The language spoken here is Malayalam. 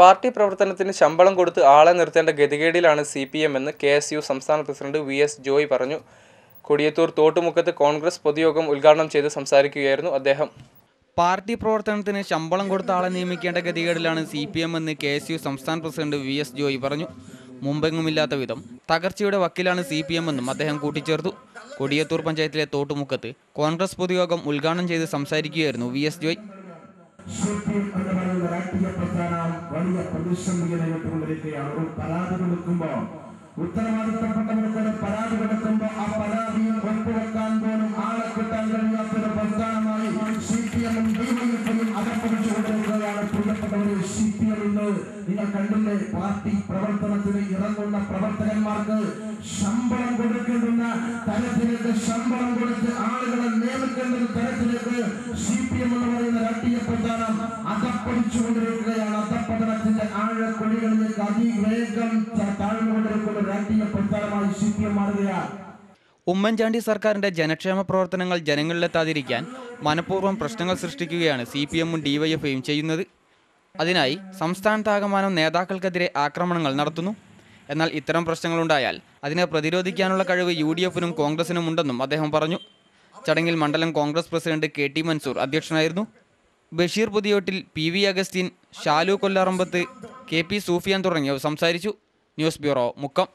പാർട്ടി പ്രവർത്തനത്തിന് ശമ്പളം കൊടുത്ത് ആളെ നിർത്തേണ്ട ഗതികേടിലാണ് സി പി എം എന്ന് കെ എസ് യു സംസ്ഥാന പ്രസിഡന്റ് വി എസ് ജോയ് പറഞ്ഞു. കൊടിയത്തൂർ തോട്ടുമുക്കത്ത് കോൺഗ്രസ് പൊതുയോഗം ഉദ്ഘാടനം ചെയ്ത് സംസാരിക്കുകയായിരുന്നു അദ്ദേഹം. പാർട്ടി പ്രവർത്തനത്തിന് ശമ്പളം കൊടുത്ത ആളെ നിയമിക്കേണ്ട ഗതികേടിലാണ് സി പി എം എന്ന് കെ എസ് യു സംസ്ഥാന പ്രസിഡന്റ് വി എസ് ജോയി പറഞ്ഞു. മുമ്പെങ്ങുമില്ലാത്ത വിധം തകർച്ചയുടെ വക്കിലാണ് സി പി എം എന്നും അദ്ദേഹം കൂട്ടിച്ചേർത്തു. കൊടിയത്തൂർ പഞ്ചായത്തിലെ തോട്ടുമുക്കത്ത് കോൺഗ്രസ് പൊതുയോഗം ഉദ്ഘാടനം ചെയ്ത് സംസാരിക്കുകയായിരുന്നു വി എസ് ജോയ്. സിപിഎം എന്ന് പറയുന്ന രാഷ്ട്രീയ പ്രസ്ഥാനം വലിയ പ്രതിസന്ധി നേരിട്ടുകൊണ്ടിരിക്കുകയാണ് ഒരു പരാതി കൊടുക്കുമ്പോൾ ഉത്തരവാദിത്തപ്പെട്ടവർക്കൊരു പരാതി കൊടുക്കുമ്പോൾ ആ പരാതിയിൽ ഒപ്പുവെക്കാൻ പോലും ആളെ കിട്ടാൻ കഴിയാത്തൊരു പ്രസ്ഥാനമായി സി പി എമ്മും ഡിവൈഎഫും അകപ്പടിച്ചുകൊണ്ടിരിക്കുകയാണ് പ്രിയപ്പെട്ടവരെ സി പി എം ഇന്ന് നിങ്ങൾ കണ്ടില്ലേ? പാർട്ടി പ്രവർത്തനത്തിന് ഇറങ്ങുന്ന പ്രവർത്തകന്മാർക്ക് ശമ്പളം കൊടുക്കേണ്ടുന്ന തരത്തിലേക്ക് ശമ്പളം കൊടുത്ത് ആളുകളെ നിയമിക്കേണ്ട തരത്തിലേക്ക് സി പി എം എന്ന് പറയുന്ന രാഷ്ട്രീയ പ്രസ്ഥാനം അധപ്പതിച്ചുകൊണ്ടിരിക്കുകയാണ് അധപ്പതനത്തിന്റെ ആഴക്കൊടികളിലേക്ക് അതിവേഗം താഴ്ന്നുകൊണ്ടിരിക്കുന്ന രാഷ്ട്രീയ പ്രസ്ഥാനമായി സി മാറുകയാണ്. ഉമ്മൻചാണ്ടി സർക്കാരിന്റെ ജനക്ഷേമ പ്രവർത്തനങ്ങൾ ജനങ്ങളിലെത്താതിരിക്കാൻ മനഃപൂർവം പ്രശ്നങ്ങൾ സൃഷ്ടിക്കുകയാണ് സി പി എമ്മും ഡിവൈഎഫ്ഐയും ചെയ്യുന്നത്. അതിനായി സംസ്ഥാനത്താകമാനം നേതാക്കൾക്കെതിരെ ആക്രമണങ്ങൾ നടത്തുന്നു. എന്നാൽ ഇത്തരം പ്രശ്നങ്ങളുണ്ടായാൽ അതിനെ പ്രതിരോധിക്കാനുള്ള കഴിവ് യു ഡി എഫിനും കോൺഗ്രസിനും ഉണ്ടെന്നും അദ്ദേഹം പറഞ്ഞു. ചടങ്ങിൽ മണ്ഡലം Congress president K T Mansoor അധ്യക്ഷനായിരുന്നു. Basheer Puthiyottil P V Augustine Shalu Kollarambath K P Sufiyan തുടങ്ങിയവർ സംസാരിച്ചു. News bureau Mukkam.